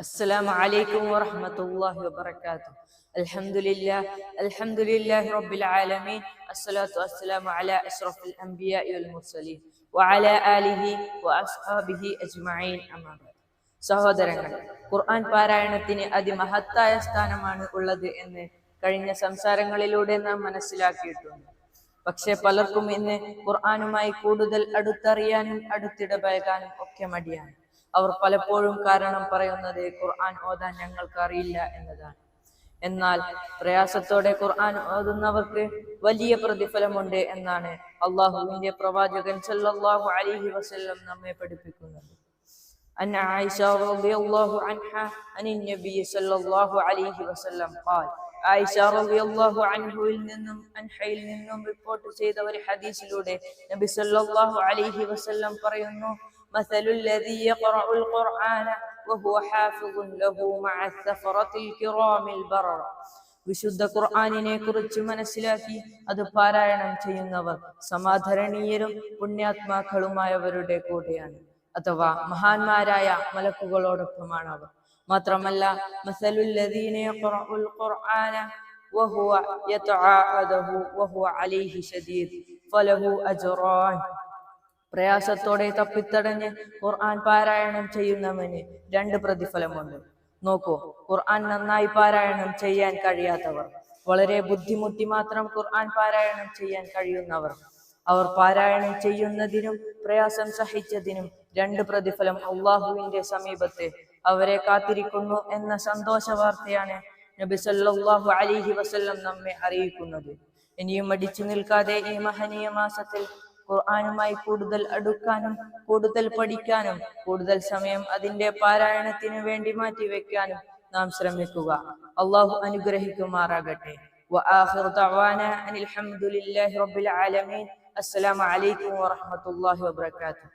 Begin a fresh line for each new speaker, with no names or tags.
السلام عليكم ورحمة الله وبركاته الحمد لله الحمد لله رب العالمين الصلاة والسلام على أشرف الأنبياء والمرسلين وعلى آله وأصحابه أجمعين أما بعد സഹോദരങ്ങൾ ഖുർആൻ പാരായണത്തിന് അതിമഹത്തായ സ്ഥാനമാണ് ഉള്ളത് എന്ന് കഴിഞ്ഞ സംസാരങ്ങളിലൂടെ നാം മനസ്സിലാക്കിയിട്ടുണ്ട് പക്ഷെ പലർക്കും ഇന്ന് ഖുർആനുമായി കൂടുതൽ അടുത്തറിയാനും അടുത്തിടപഴകാനും ഒക്കെ മടിയാണ് അവർ പലപ്പോഴും കാരണം പറയുന്നത് ഖുർആൻ ഓതാൻ ഞങ്ങൾക്ക് അറിയില്ല എന്നതാണ് എന്നാൽ പ്രയാസത്തോടെ ഖുർആൻ ഓതുന്നവർക്ക് വലിയ പ്രതിഫലമുണ്ട് എന്നാണ് അള്ളാഹുവിന്റെ പ്രവാചകൻ സല്ലല്ലാഹു അലൈഹി വസല്ലം നമ്മെ പഠിപ്പിക്കുന്നത് أن عائشة رضي الله عنها عن النبي صلى الله عليه وسلم قال ആയിഷ റളിയല്ലാഹു അൻഹുവിൽ നിന്നും അൻഹയിൽ നിന്നും റിപ്പോർട്ട് ചെയ്ത ഒരു ഹദീസിലൂടെ നബി സല്ലല്ലാഹു അലൈഹി വസല്ലം പറയുന്നു مثل الذي يقرأ القرآن وهو حافظ له مع السفرة الكرام البرر വിശുദ്ധ ഖുർആനിനെ കുറിച്ച് മനസ്സിലാക്കി അത് പാരായണം ചെയ്യുന്നവർ സമാധരണീയരും പുണ്യാത്മാക്കളുമായവരുടെ കൂടെയാണ് അഥവാ മഹാന്മാരായ മലക്കുകളോടൊപ്പമാണ് അവർ മാത്രമല്ല മസലുല്ലദീന യഖറഉൽ ഖുർആന വഹുവ യതആഅദഹു വഹുവ അലൈഹി ശദീദ് ഫലഹു അജ്റാൻ പ്രയാസത്തോടെ തപ്പിത്തടഞ്ഞ് ഖുർആൻ പാരായണം ചെയ്യുന്നവന് രണ്ട് പ്രതിഫലമുണ്ട്. നോക്കൂ ഖുർആൻ നന്നായി പാരായണം ചെയ്യാൻ കഴിയാത്തവർ വളരെ ബുദ്ധിമുട്ടി മാത്രം ഖുർആൻ പാരായണം ചെയ്യാൻ കഴിയുന്നവർ. അവർ പാരായണം ചെയ്യുന്നതിനും പ്രയാസം സഹിച്ചതിനും രണ്ട് പ്രതിഫലം അള്ളാഹുവിന്റെ സമീപത്തെ അവരെ കാത്തിരിക്കുന്നു എന്ന സന്തോഷ വാർത്തയാണ് നബി സല്ലല്ലാഹു അലൈഹി വസല്ലം നമ്മെ അറിയിക്കുന്നത്. ഇനിയും മടിച്ചു നിൽക്കാതെ ഈ മഹനീയ മാസത്തിൽ ഖുർആനുമായി കൂടുതൽ അടുക്കാനും കൂടുതൽ പഠിക്കാനും കൂടുതൽ സമയം അതിന്റെ പാരായണത്തിന് വേണ്ടി മാറ്റിവെക്കാനും നാം ശ്രമിക്കുക അള്ളാഹു അനുഗ്രഹിക്കുമാറാകട്ടെ وآخر دعوانا أن الحمد لله رب العالمين السلام عليكم ورحمة الله وبركاته